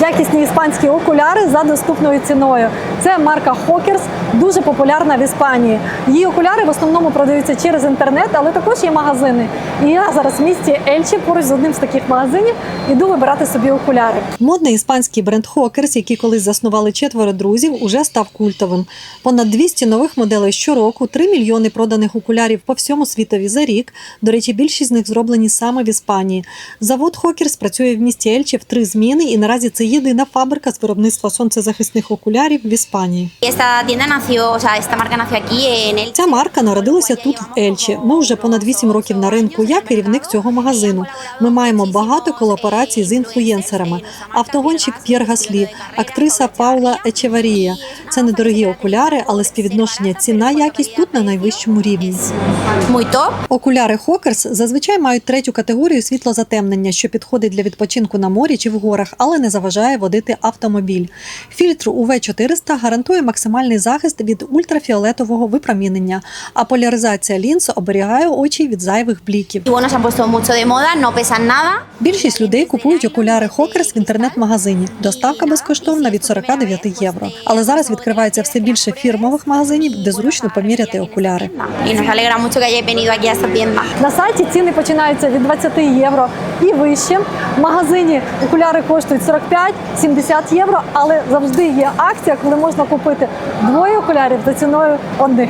якісні іспанські окуляри за доступною ціною. Це марка Хокерс, дуже популярна в Іспанії. Її окуляри в основному продаються через інтернет, але також є магазини. І я зараз в місті Ельчі поруч з одним з таких магазинів іду вибирати собі окуляри. Модний іспанський бренд Хокерс, який колись заснували четверо друзів, уже став культовим. Понад 200 нових моделей щороку, 3 мільйони проданих окулярів по всьому світові за рік. До речі, більшість з них зроблені саме в Іспанії. Завод Хокерс працює в місті Ельчі в три зміни, і наразі це єдина фабрика з виробництва сонцезахисних окулярів в Іспанії. El... Ця марка народилася тут в Ельчі. Ми вже понад 8 років на ринку. Я керівник цього магазину. Ми маємо багато колаборацій з інфлюєнсерами. Автогонщик П'єр Гаслі, актриса Паула Ечеварія. Це недорогі окуляри, але співвідношення ціна якість тут на найвищому рівні. Окуляри Хокерс зазвичай мають третю категорію світлозатемнення, що підходить для відпочинку на морі чи в горах, але не заважає водити автомобіль. Фільтр UV 400 гарантує максимальний захист від ультрафіолетового випромінення, а поляризація лінз оберігає очі від зайвих бліків. Більшість людей купують окуляри Хокерс в інтернет-магазині. Доставка безкоштовна від 49 євро. Але зараз відкривається все більше фірмових магазинів, де зручно поміряти окуляри. На сайті ціни починаються від 20 євро і вище. Магазині окуляри коштують 45-70 євро, але завжди є акція, коли можна купити двоє окулярів за ціною одних.